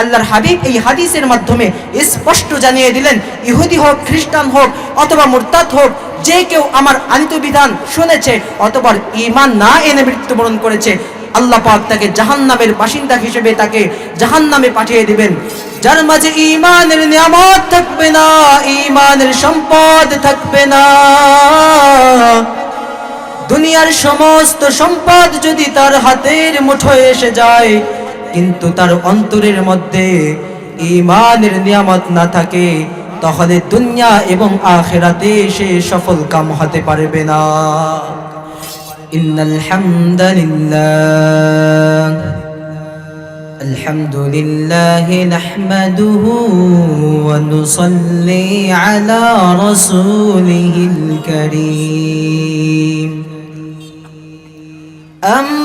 আল্লাহর হাবিব এই হাদিসের মাধ্যমে স্পষ্ট জানিয়ে দিলেন, ইহুদি হোক, খ্রিস্টান হোক, অথবা মুরতাদ হোক, যে কেউ আমার আনিত বিধান শুনেছে অথবা ঈমান না এনে মৃত্যুবরণ করেছে, আল্লাহ পাক তাকে জাহান্নামের বাসিন্দা হিসেবে তাকে জাহান্নামে পাঠিয়ে দিবেন। যার মাঝে ঈমানের নিয়ামত থাকবে না, ঈমানের সম্পদ থাকবে না। দুনিয়ার সমস্ত সম্পদ যদি তার হাতের মুঠোয় এসে যায় কিন্তু তার অন্তরের মধ্যে ঈমানের নিয়ামত না থাকে তাহলে দুনিয়া এবং আখেরাতে সে সফল কাম হতে পারবে না ইন্নাল হামদালিল্লাহ الحمد لله نحمده ونصلي على رسوله الكريم أما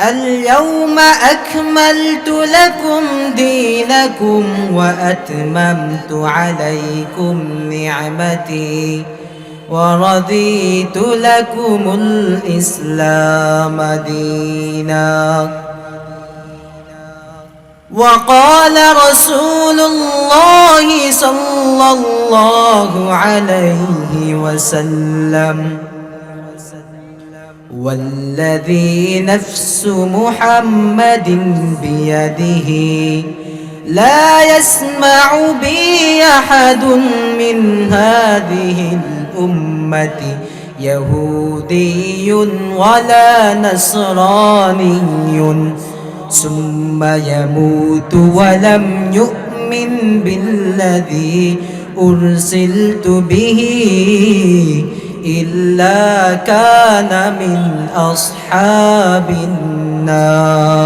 اليوم أكملت لكم دينكم وأتممت عليكم نعمتي ورضيت لكم الإسلام ديناً. وقال رسول الله صلى الله عليه وسلم والذي نفس محمد بيده لا يسمع بي أحد من هذه الأمة يهودي ولا نصراني. ثم يموت ولم يؤمن بالذي أرسلت به إلا كان من أصحاب النار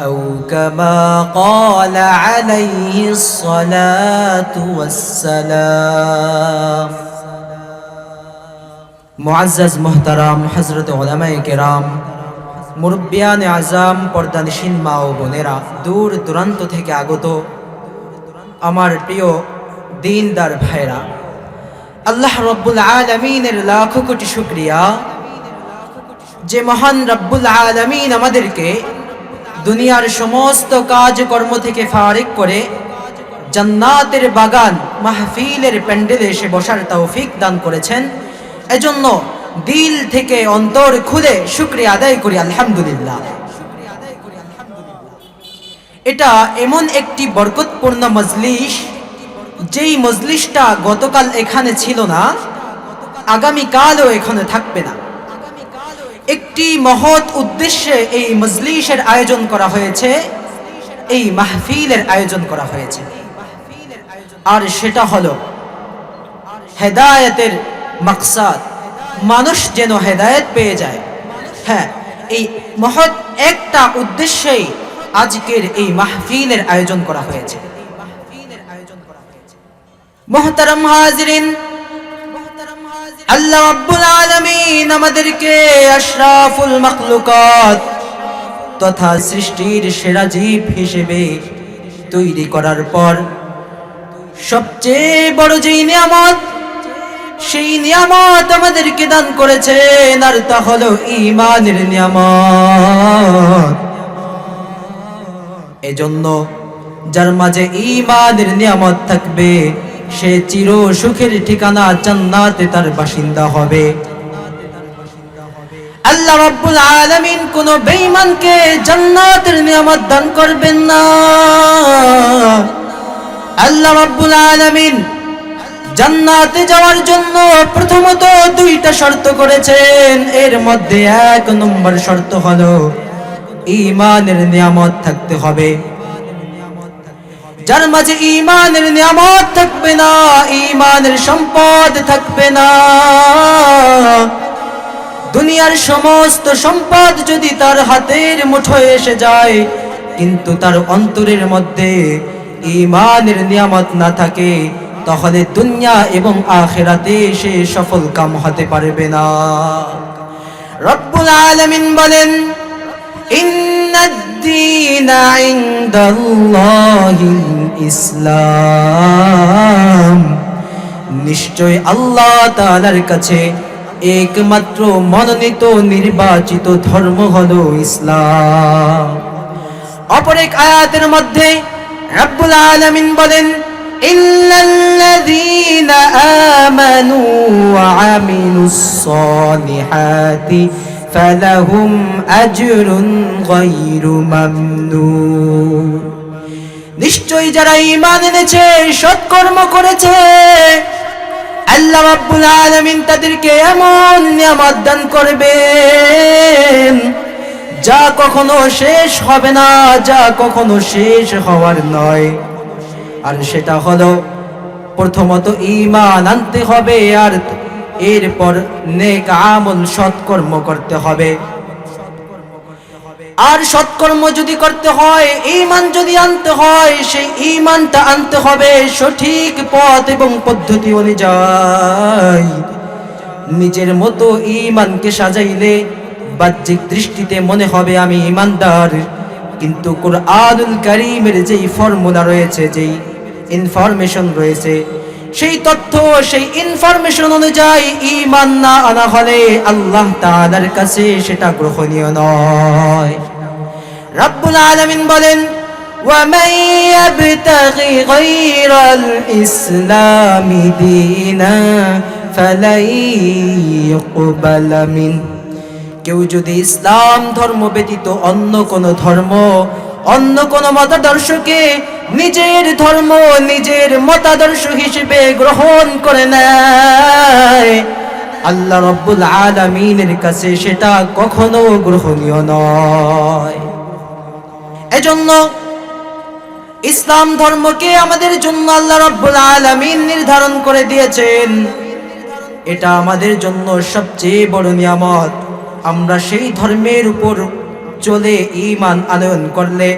أو كما قال عليه الصلاة والسلام معزز محترم حضرت علماء کرام মুরব্বিয়ান আজাম পর্দানিসীন মা ও বোনেরা দূর দূরান্ত থেকে আগত আমার প্রিয় দিনদার ভাইরা আল্লাহ রব্বুল আলমিনের লাখো কোটি শুক্রিয়া। যে মহান রব্বুল আলমিন আমাদেরকে দুনিয়ার সমস্ত কাজকর্ম থেকে ফারিক করে জান্নাতের বাগান, মাহফিলের প্যান্ডেলে এসে বসার তৌফিক দান করেছেন। এজন্য দিল থেকে অন্তর খুলে শুক্রিয়া আদায় করি, আলহামদুলিল্লাহ। এটা এমন একটি বরকতপূর্ণ মজলিস যেই মজলিসটা গতকাল এখানে ছিল না, আগামীকালও এখানে থাকবে না। একটি মহৎ উদ্দেশ্যে এই মজলিসের আয়োজন করা হয়েছে, এই মাহফিলের আয়োজন করা হয়েছে। আর সেটা হলো, হেদায়েতের মাকসাদ। মানুষ যেন হেদায়েত পেয়ে যায়। হ্যাঁ এই মহৎ একটা উদ্দেশ্যেই আজকের এই মাহফিলের আয়োজন করা হয়েছে। মোহতারাম হাজরিন, আল্লাহ রাব্বুল আলামিন আমাদেরকে আশরাফুল মাখলুকাত তথা সৃষ্টির সেরা জীব হিসেবে তৈরি করার পর সবচেয়ে বড় যেই নিয়ামত, সেই নিয়ামত আমাদেরকে দান করেছেন, আর তা হলো ইমানের নিয়ামত। এজন্য যার মাঝে ইমানের নিয়ামত থাকবে সে চির সুখের ঠিকানা জান্নাতে তার বাসিন্দা হবে। আল্লাহ রাব্বুল আলামিন কোন বেঈমানকে জান্নাতের নিয়ামত দান করবেন না। আল্লাহ রাব্বুল আলামিন জান্নাতে যাওয়ার জন্য প্রথমত দুইটা শর্ত করেছেন। এর মধ্যে এক নম্বর শর্ত হলো ইমানের নিয়ামত থাকতে হবে। যার মাঝে ইমানের নিয়ামত থাকবে না ইমানের সম্পদ থাকবে না। দুনিয়ার সমস্ত সম্পদ যদি তার হাতের মুঠোয় এসে যায়, কিন্তু তার অন্তরের মধ্যে ইমানের নিয়ামত না থাকে, তাহলে দুনিয়া এবং আখেরাতে সে সফল কাম হতে পারবে না। রব্বুল আলামিন বলেন, ইন্নাদ-দীন ইনদাল্লাহিল ইসলাম। নিশ্চয় আল্লাহ তাআলার কাছে একমাত্র মনোনীত, নির্বাচিত ধর্ম হল ইসলাম। অপর এক আয়াতের মধ্যে রব্বুল আলামিন বলেন ইল্লাল্লাযীনা আমানু ওয়া আমিলুস সালিহাতি ফালাহুম আজরুন গায়রু মামনুন। নিশ্চয়ই যারা ঈমান এনেছে, সৎকর্ম করেছে, আল্লাহ রাব্বুল আলামিন তাদেরকে এমন নিয়ামত দান করবেন, যা কখনো শেষ হবে না, যা কখনো শেষ হওয়ার নয়। আর সেটা হলো, প্রথমত ঈমান আনতে হবে, আর এরপর নেক আমল, সৎকর্ম করতে হবে। আর সৎকর্ম যদি করতে হয়, ঈমান যদি আনতে হয়, সেই ঈমানটা আনতে হবে সঠিক পথ এবং পদ্ধতি অনুযায়ী। নিজের মতো ঈমানকে সাজাইলে বাহ্যিক দৃষ্টিতে মনে হবে আমি ঈমানদার। কিন্তু কোরআনুল কারীমের যেই ফর্মুলা রয়েছে, যেই ইনফরমেশন রয়েছে সেই তথ্য সেই ইনফরমেশন অনুযায়ী ঈমান না আনা হলে আল্লাহ তাআলার কাছে সেটা গ্রহণীয় নয় রব্বুল আলামিন বলেন ومن يبتغي غير الإسلام دينا فلن يقبل منه কেউ যদি ইসলাম ধর্ম ব্যতীত অন্য কোন ধর্ম অন্য কোন মতাদর্শকে নিজের ধর্ম, নিজের মতাদর্শ হিসেবে গ্রহণ করে নেয়। আল্লাহ রব্বুল আলামিনের কাছে সেটা কখনো গ্রহণীয় নয়। এজন্য ইসলাম ধর্মকে আমাদের জন্য আল্লাহ রব্বুল আলামিন নির্ধারণ করে দিয়েছেন। এটা আমাদের জন্য সবচেয়ে বড় নিয়ামত। আমরা সেই ধর্মের উপর চলে ইমান আনয়ন করলে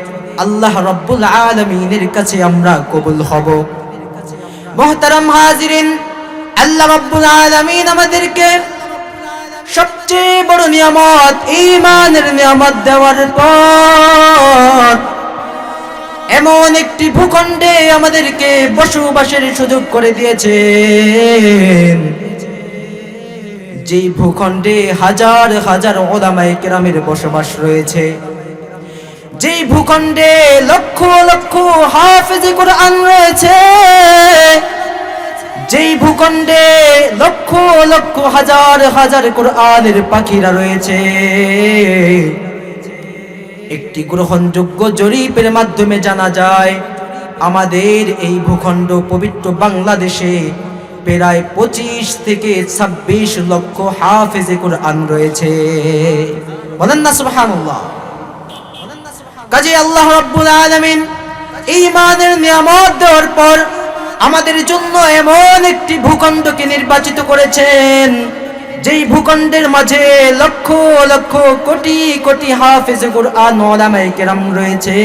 আল্লাহ রব্বুল আলামিনের কাছে আমরা কবুল হব। মহতারাম হাজিরিন, আল্লাহ রব্বুল আলামিন আমাদেরকে সবচেয়ে বড় নিয়ামত, ঈমানের নিয়ামত দেওয়ার পর এমন একটি ভূখণ্ডে আমাদেরকে বসবাসের সুযোগ করে দিয়েছেন। যেই ভূখণ্ডে হাজার হাজার ওলামায়ে কেরামের বসবাস রয়েছে, যেই ভূখণ্ডে লক্ষ লক্ষ হাফেজে কোরআন রয়েছে, যেই ভূখণ্ডে লক্ষ লক্ষ হাজার হাজার কোরআনের পাখিরা রয়েছে, একটি গ্রহণযোগ্য জরিপের মাধ্যমে জানা যায়, আমাদের এই ভূখণ্ড পবিত্র বাংলাদেশে প্রায় পঁচিশ থেকে ছাব্বিশ লক্ষ হাফেজে কোরআন রয়েছে। বলেন না সুবহানাল্লাহ। কাজে আল্লাহ রাব্বুল আলামিন ঈমানের নিয়ামত দেওয়ার পর আমাদের জন্য এমন একটি ভূখণ্ডকে নির্বাচিত করেছেন, যেই ভূখণ্ডের মাঝে লক্ষ লক্ষ কোটি কোটি হাফেজ কোরআন ওলামায়ে কেরাম রয়েছে।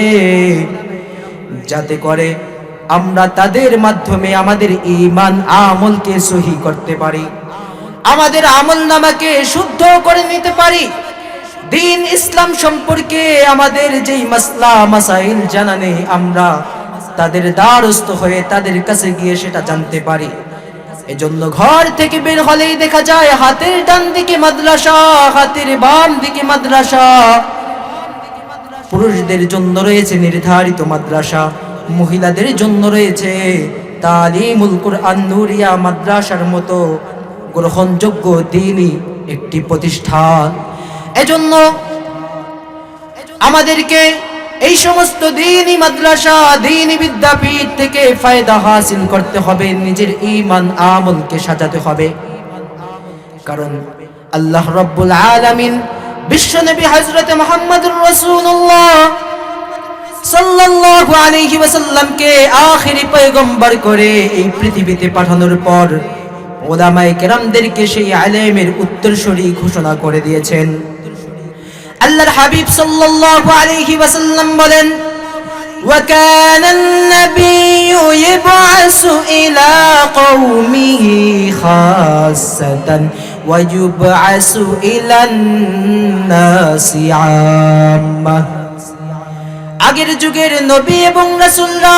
যাতে করে আমরা তাদের মাধ্যমে আমাদের ঈমান আমলকে সহি করতে পারি। আমাদের আমল নামাকে শুদ্ধ করে নিতে পারি। দিন ইসলাম সম্পর্কে আমাদের যেই মাসলা, মাসাইল জানা নেই আমরা তাদের দ্বারস্থ হয়ে তাদের কাছে গিয়ে সেটা জানতে পারি। এজন্য ঘর থেকে বের হলেই দেখা যায়, হাতের ডান দিকে মাদ্রাসা, হাতের বাম দিকে মাদ্রাসা। পুরুষদের জন্য রয়েছে নির্ধারিত মাদ্রাসা। মহিলাদের জন্য রয়েছে। তালিমুল কুরআন নুরিয়া মাদ্রাসার মতো গ্রহণযোগ্য দিনই একটি প্রতিষ্ঠান। এজন্য আমাদেরকে এই সমস্ত দিনই মাদ্রাসা, দিনই বিদ্যাপীঠ থেকে ফায়দা হাসিল করতে হবে, নিজের ঈমান, আমলকে সাজাতে হবে। কারণ আল্লাহ রব্বুল আলামিন বিশ্বনবী হযরত মুহাম্মদুর রাসূলুল্লাহ সাল্লাল্লাহু আলাইহি ওয়াসাল্লামকে আখেরি পয়গম্বর করে এই পৃথিবীতে পাঠানোর পর ওলামায়ে কেরামদেরকে সেই আলেমের উত্তরসূরি ঘোষণা করে দিয়েছেন আল্লাহর হাবিব সাল্লাল্লাহু আলাইহি ওয়াসাল্লাম বলেন وكان النبي يبعث إلى قومه خاصة ويبعث إلى الناس عامة আগের যুগের নবী এবং রাসূলরা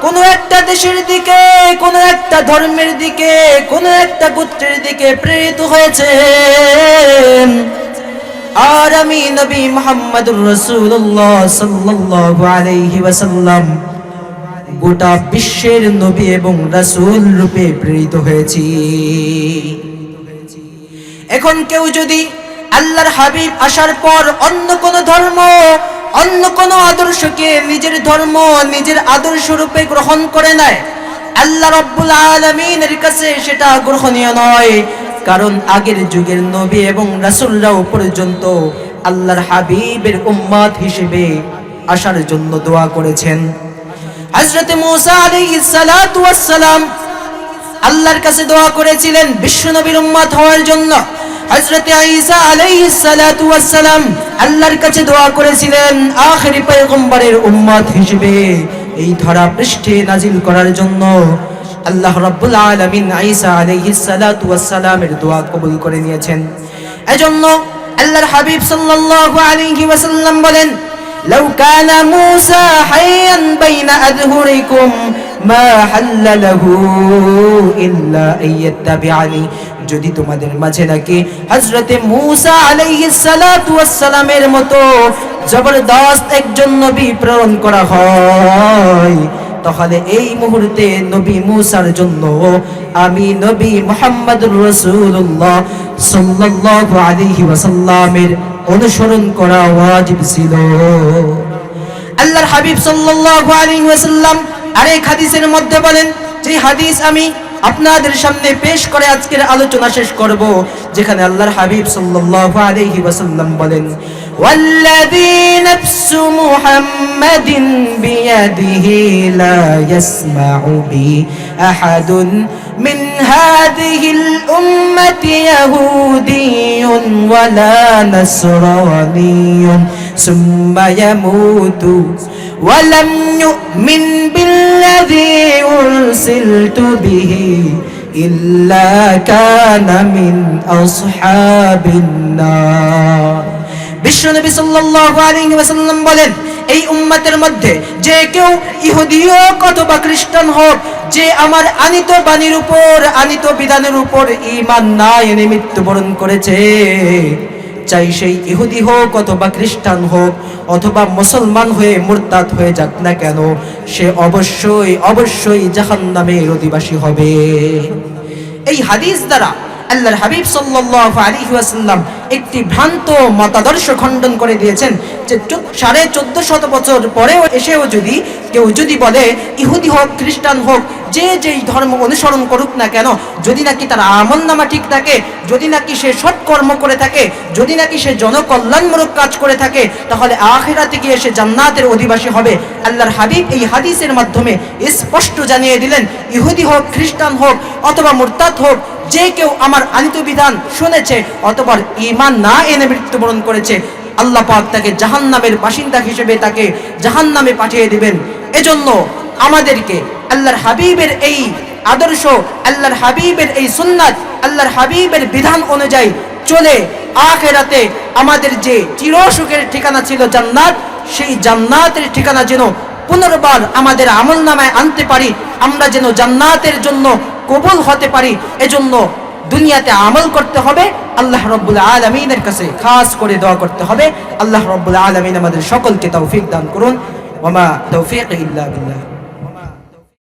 কোন একটা দেশের দিকে, কোন একটা ধর্মের দিকে, কোন একটা গোত্রের দিকে প্রেরিত হয়েছে। আর আমি নবী মোহাম্মদুর রাসূলুল্লাহ সাল্লাল্লাহু আলাইহি ওয়াসাল্লাম গোটা বিশ্বের নবী এবং রাসূল রূপে প্রেরিত হয়েছি। এখন কেউ যদি আল্লাহর হাবিব আসার পর অন্য কোন ধর্ম অন্য কোন আদর্শকে নিজের ধর্ম, নিজের আদর্শ রূপে গ্রহণ করে নেয়। আল্লাহ রব্বুল আলমিনের কাছে সেটা গ্রহণীয় নয়। কারণ আগের যুগের নবী এবং রাসুলরাও পর্যন্ত আল্লাহর হাবিবের উম্মাদ হিসেবে আসার জন্য দোয়া করেছেন। হজরত মুসা সালাম আল্লাহর কাছে দোয়া করেছিলেন বিশ্ব নবীর উম্মত হওয়ার জন্য। হজরত আইসা আলাইসালাম আল্লাহর কাছে দোয়া করেছিলেন, আখেরি পয়গম্বরের উম্মত হিসেবে এই ধরা পৃষ্ঠে নাজিল করার জন্য আল্লাহ রাব্বুল আলামিন আইসা আলাইহিসসালামের দোয়া কবুল করে নিয়েছেন। এজন্য আল্লাহর হাবিব সাল্লাল্লাহু আলাইহি ওয়াসাল্লাম বলেন, লাউ কানা মূসা হাইয়ান বাইনা আযহুরিকুম, মা হাল্লা লাহু ইল্লা আইয়াত্তাবিআনি যদি তোমাদের মাঝে নাকি হজরতে মুসা আলাইহিস সালাতু ওয়াস সালামের মতো জবরদস্ত একজন নবী প্রেরণ করা হয়, তাহলে এই মুহূর্তে নবী মুসার জন্য আমি নবী মুহাম্মদুর রসুল্লাহ সাল্লাল্লাহু আলাইহি ওয়াসাল্লামের অনুসরণ করা ওয়াজিব ছিল। আল্লাহর হাবিব সাল্লাল্লাহু আলাইহি ওয়াসাল্লাম আরেক হাদিসের মধ্যে বলেন, যে হাদিস আমি আপনাদের সামনে পেশ করে আজকের আলোচনা শেষ করব যেখানে আল্লাহর হাবিব সাল্লাল্লাহু আলাইহি ওয়াসাল্লাম বলেন والذي نفس محمد بيده لا يسمع بي أحد من هذه الأمة يهودي ولا نصراني ثم يموت ولم يؤمن بالذي أرسلت به إلا كان من أصحاب النار বিশ্বনবী সাল্লাল্লাহু আলাইহি ওয়াসাল্লাম বলেন এই উম্মতের মধ্যে যে কেউ ইহুদি হোক অথবা খ্রিস্টান হোক যে আমার আনিত বাণীর উপর আনিত বিধানের উপর ঈমান না এনে মৃত্যুবরণ করেছে চাই সেই ইহুদি হোক অথবা খ্রিস্টান হোক অথবা মুসলমান হয়ে মুরতাদ হয়ে যাক না কেন, সে অবশ্যই অবশ্যই জাহান্নামের অধিবাসী হবে। এই হাদিস দ্বারা আল্লাহর হাবিব সাল্লাল্লাহু আলাইহি ওয়াসাল্লাম একটি ভ্রান্ত মতাদর্শ খণ্ডন করে দিয়েছেন যে সাড়ে চোদ্দ শত বছর পরেও এসেও যদি কেউ যদি বলে, ইহুদি হোক, খ্রিস্টান হোক, যে যেই ধর্ম অনুসরণ করুক না কেন, যদি নাকি তার আমল নামা ঠিক থাকে, যদি নাকি সে সৎকর্ম করে থাকে, যদি নাকি সে জনকল্যাণমূলক কাজ করে থাকে, তাহলে আখেরাতে গিয়ে সে জান্নাতের অধিবাসী হবে। আল্লাহর হাবিব এই হাদিসের মাধ্যমে স্পষ্ট জানিয়ে দিলেন, ইহুদি হোক, খ্রিস্টান হোক, অথবা মুরতাদ হোক যে কেউ আমার আনিত বিধান শুনেছে অথবা ঈমান না এনে মৃত্যুবরণ করেছে, আল্লাহ পাক তাকে জাহান্নামের বাসিন্দা হিসেবে তাকে জাহান্নামে পাঠিয়ে দিবেন। এজন্য আমাদেরকে আল্লাহর হাবিবের এই আদর্শ, আল্লাহর হাবিবের এই সুন্নাত, আল্লাহর হাবিবের বিধান অনুযায়ী চলে আখেরাতে আমাদের যে চিরসুখের ঠিকানা ছিল জান্নাত, সেই জান্নাতের ঠিকানা যেন পুনর্বার আমাদের আমল নামায় আনতে পারি, আমরা যেন জান্নাতের জন্য কবুল হতে পারি। এজন্য দুনিয়াতে আমল করতে হবে। আল্লাহ রব্বুল আলমিনের কাছে খাস করে দোয়া করতে হবে। আল্লাহ রব্বুল আলমিন আমাদের সকলকে তৌফিক দান করুন। ওমা তৌফিক ইল্লা বিল্লাহ।